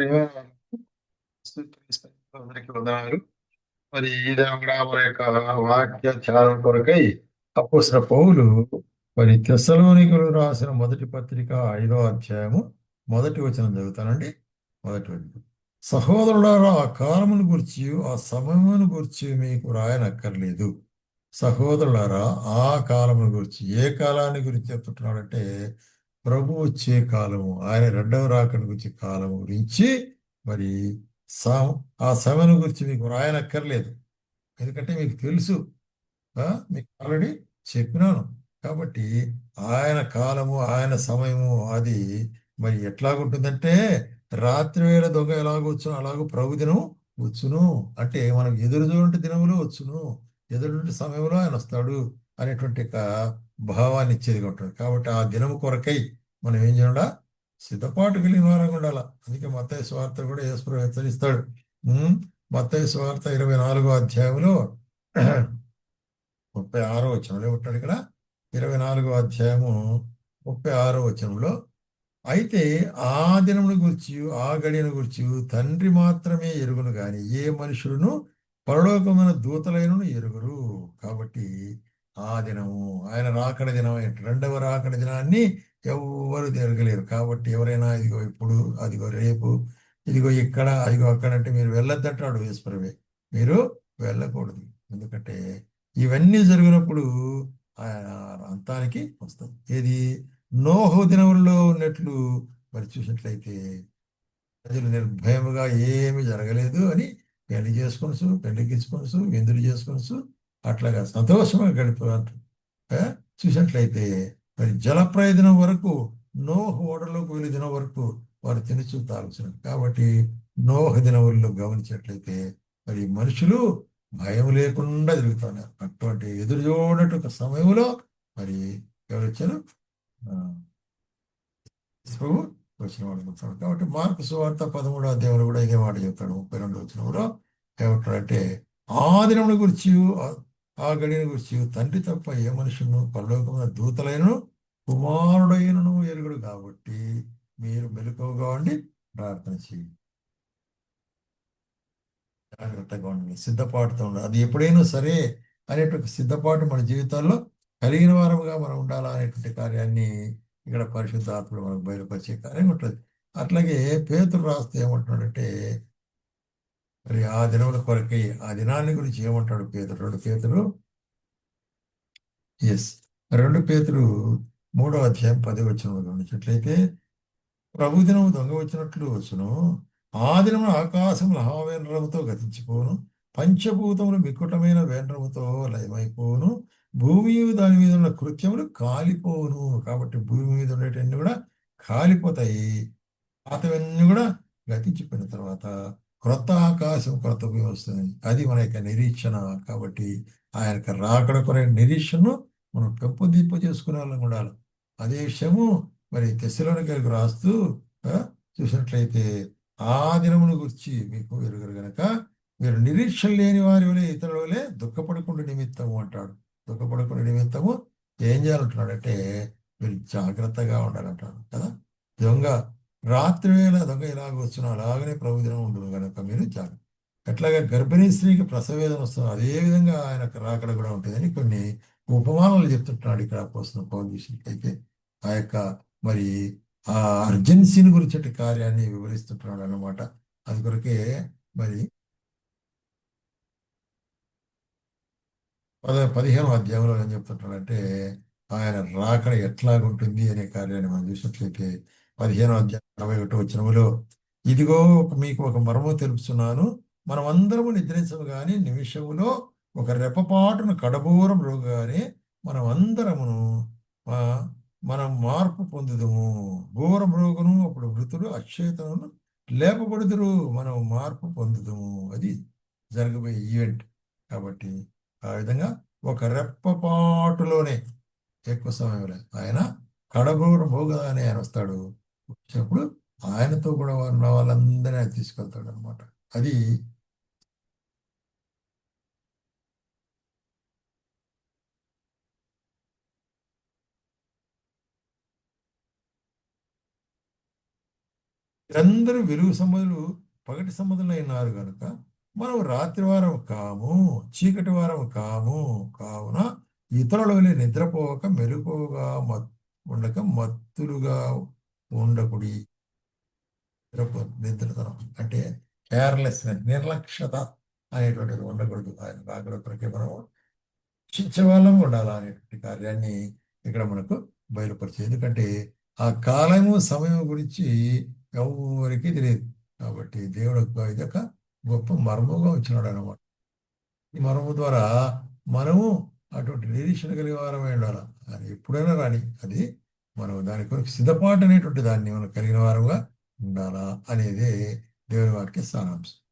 అందరికీ వందనాలు. మరి ఈ కూడా మన యొక్క వాక్య ధ్యానం కొరకై అపోసిన పౌలు మరి తెస్సలోనికులు రాసిన మొదటి పత్రిక ఐదో అధ్యాయము మొదటి వచనం చదువుతానండి. మొదటి వచనం. సహోదరులారా ఆ కాలమును గురించి ఆ సమయమును గురించి మీకు రాయనక్కర్లేదు. సహోదరులారా ఆ కాలమును గురించి ఏ కాలాన్ని గురించి చెప్తున్నాడంటే ప్రభు వచ్చే కాలము ఆయన రెండవ రాకను గురించి కాలము గురించి మరి ఆ సమయం గురించి మీకు రాయనక్కర్లేదు. ఎందుకంటే మీకు తెలుసు. మీకు ఆల్రెడీ చెప్పినాను. కాబట్టి ఆయన కాలము ఆయన సమయము అది మరి ఎట్లాగుంటుందంటే రాత్రి వేళ దొంగ ఎలాగొచ్చును అలాగో ప్రభు దినం వచ్చును. అంటే మనం ఎదురు చూడంటే దినములో వచ్చును. ఎదురు సమయంలో ఆయన వస్తాడు అనేటువంటి భావాన్ని ఇచ్చేది ఉంటుంది కాబట్టి ఆ దినము కొరకై మనం ఏం చేయడా సిద్ధపాటు కలిగిన వారంగా ఉండాల. అందుకే మత్తయ్య స్వార్థ కూడా యేసు హెచ్చరిస్తాడు. మత్తయ్య స్వార్థ ఇరవై నాలుగో అధ్యాయంలో ముప్పై ఆరో వచనంలో ఉంటాడు ఇక్కడ. ఇరవై నాలుగో అధ్యాయము ముప్పై ఆరో వచనంలో అయితే ఆ దినమును గురించి ఆ గడియను గురించి తండ్రి మాత్రమే ఎరుగును కానీ ఏ మనుషులను పరలోకమైన దూతలైనను ఎరుగురు. కాబట్టి ఆ దినము. ఆయన రాకడ దినం రెండవ రాకడ దినాన్ని ఎవరు తిరగలేరు కాబట్టి ఎవరైనా ఇదిగో ఇప్పుడు అదిగో రేపు ఇదిగో ఇక్కడ అదిగో అక్కడ అంటే మీరు వెళ్ళొద్దంటాడు ఈశ్వరవే మీరు వెళ్ళకూడదు. ఎందుకంటే ఇవన్నీ జరిగినప్పుడు ఆయన అంతానికి వస్తుంది ఏది? నోహు దినముల్లో ఉన్నట్లు మరి చూసినట్లయితే ప్రజలు నిర్భయముగా ఏమి జరగలేదు అని పెళ్ళి చేసుకొనసు పెళ్ళికిచ్చుకొనసు విందులు చేసుకొనసు అట్లాగా సంతోషంగా గడిపారు చూసినట్లయితే మరి జల ప్రయోజనం వరకు నోహ ఓడలోకి వెళ్ళి దినం వరకు వారు తినచు తాగుతున్నారు కాబట్టి నోహ దినవుల్లో గమనించినట్లయితే మరి మనుషులు భయం లేకుండా తిరుగుతున్నారు. అటువంటి ఎదురు చూడట ఒక సమయంలో మరి ఎవరు వచ్చారు? ప్రభు వచ్చిన వాడు చెప్తాడు కాబట్టి మార్పు సువార్త పదమూడో అధ్యాయంలో కూడా ఇదే మాట చెప్తాడు. ముప్పై రెండు వచ్చినప్పుడు ఏమంటాడంటే ఆ దినముల గురించి ఆ గడిని గురించి తండ్రి తప్ప ఏ మనుషులను పరలోకమైన దూతలైనను కుమారుడైనను ఎరుగుడు కాబట్టి మీరు మెలకువగా ఉండి ప్రార్థన చేయండి. జాగ్రత్తగా ఉండండి. సిద్ధపాటుతో ఉండాలి అది ఎప్పుడైనా సరే అనేటువంటి సిద్ధపాటు మన జీవితాల్లో కలిగిన వారముగా మనం ఉండాలా అనేటువంటి కార్యాన్ని ఇక్కడ పరిశుద్ధాత్మలు మనకు బయలుపరిచే కార్యం ఉంటుంది. అట్లాగే పేతులు రాస్తే ఏమంటున్నాడంటే మరి ఆ దినముల కొరకై ఆ దినాన్ని గురించి ఏమంటాడు పేతుడు రెండు పేతులు ఎస్ రెండు పేతులు మూడో అధ్యాయం పది వచ్చిన గమనించినట్లయితే ప్రభు దినము దొంగ వచ్చినట్లు వచ్చును. ఆ దినము ఆకాశం మహావేంద్రముతో గతించిపోను పంచభూతములు మిక్కుటమైన వేంద్రముతో లయమైపోను భూమి దాని మీద ఉన్న కృత్యములు కాలిపోను కాబట్టి భూమి మీద ఉండేటన్ని కూడా కాలిపోతాయి. పాతవన్నీ కూడా గతించిపోయిన తర్వాత క్రొత్త ఆకాశం క్రొత్త భూమి వస్తుంది అది మన యొక్క నిరీక్షణ కాబట్టి ఆయన యొక్క రాకడ కొనే నిరీక్షణను మనం పెంపుదీపు చేసుకునే వాళ్ళం ఉండాలి. అదే విషయము మరి తెశలోనికి రాస్తూ చూసినట్లయితే ఆ దినమును గురించి మీకు ఎరుగరు గనక మీరు నిరీక్షణ లేని వారి వలె ఇతరుల వలె దుఃఖపడకుండా నిమిత్తము అంటాడు. దుఃఖపడకుండా నిమిత్తము ఏం చేయాలంటున్నాడంటే మీరు జాగ్రత్తగా ఉండాలంటాడు కదా. దొంగ రాత్రి వేళ దొంగ ఇలాగ వస్తున్న అలాగనే ప్రభుదినం ఉండదు కనుక మీరు జాగ్రత్త ఎట్లాగా గర్భిణీ స్త్రీకి ప్రసవేదన వస్తుంది అదే విధంగా ఆయన రాకడ కూడా ఉంటుందని కొన్ని ఉపమానాలు చెప్తుంటున్నాడు ఇక్కడ పోస్తున్న పౌరు అయితే ఆ యొక్క మరి ఆ అర్జెన్సీని గురించి కార్యాన్ని వివరిస్తుంటున్నాడు అనమాట అది కొరకే మరి పద పదిహేను అధ్యాయంలో ఏం చెప్తుంటాడంటే ఆయన రాకడ ఎట్లాగుంటుంది అనే కార్యాన్ని మనం చూసినట్లయితే పదిహేను అధ్యాయం అరవై ఒకటి వచ్చినములో ఇదిగో మీకు ఒక మర్మం తెలుపుతున్నాను మనం అందరము నిద్రించము కానీ నిమిషములో ఒక రెప్పపాటును కడబూరం రోగానే మనం అందరమును మనం మార్పు పొందుదము. ఘోరం రోగును అప్పుడు మృతుడు అక్షేతను లేపబడుదురు. మనం మార్పు పొందుదము. అది జరగబోయే ఈవెంట్. కాబట్టి ఆ విధంగా ఒక రెప్పపాటులోనే ఎక్కువ సమయంలో ఆయన కడబూరం భోగదానే ఆయన వస్తాడు. వచ్చినప్పుడు ఆయనతో కూడా ఉన్న వాళ్ళందరినీ ఆయన తీసుకెళ్తాడు అనమాట అది అందరూ వెలుగు సంబంధులు పగటి సంబంధులు అయినారు కనుక మనం రాత్రి వారం కాము చీకటి వారం కాము కావున ఇతరుల వలె నిద్రపోక మెలుకోగా మత్ ఉండక మత్తులుగా ఉండకుడి. నిద్రతనం. అంటే కేర్లెస్నెస్ నిర్లక్ష్యత అనేటువంటిది ఉండకూడదు. ఆయన రాకడ కొరకే మనం ఉండాలా అనేటువంటి కార్యాన్ని ఇక్కడ మనకు బయలుపరిచింది. ఎందుకంటే ఆ కాలము సమయం గురించి ఎవరికి తెలియదు. కాబట్టి దేవుడు ఇది ఒక గొప్ప మర్మగా వచ్చినాడు అనమాట ఈ మర్మం ద్వారా మనము అటువంటి నిరీక్షణ కలిగే వారమై ఉండాలి? అది ఎప్పుడైనా రాని అది మనం దాని కొరకు సిద్ధపాటు అనేటువంటి దాన్ని మనం కలిగిన వారుగా ఉండాలా అనేది దేవుని వాక్య సారాంశం.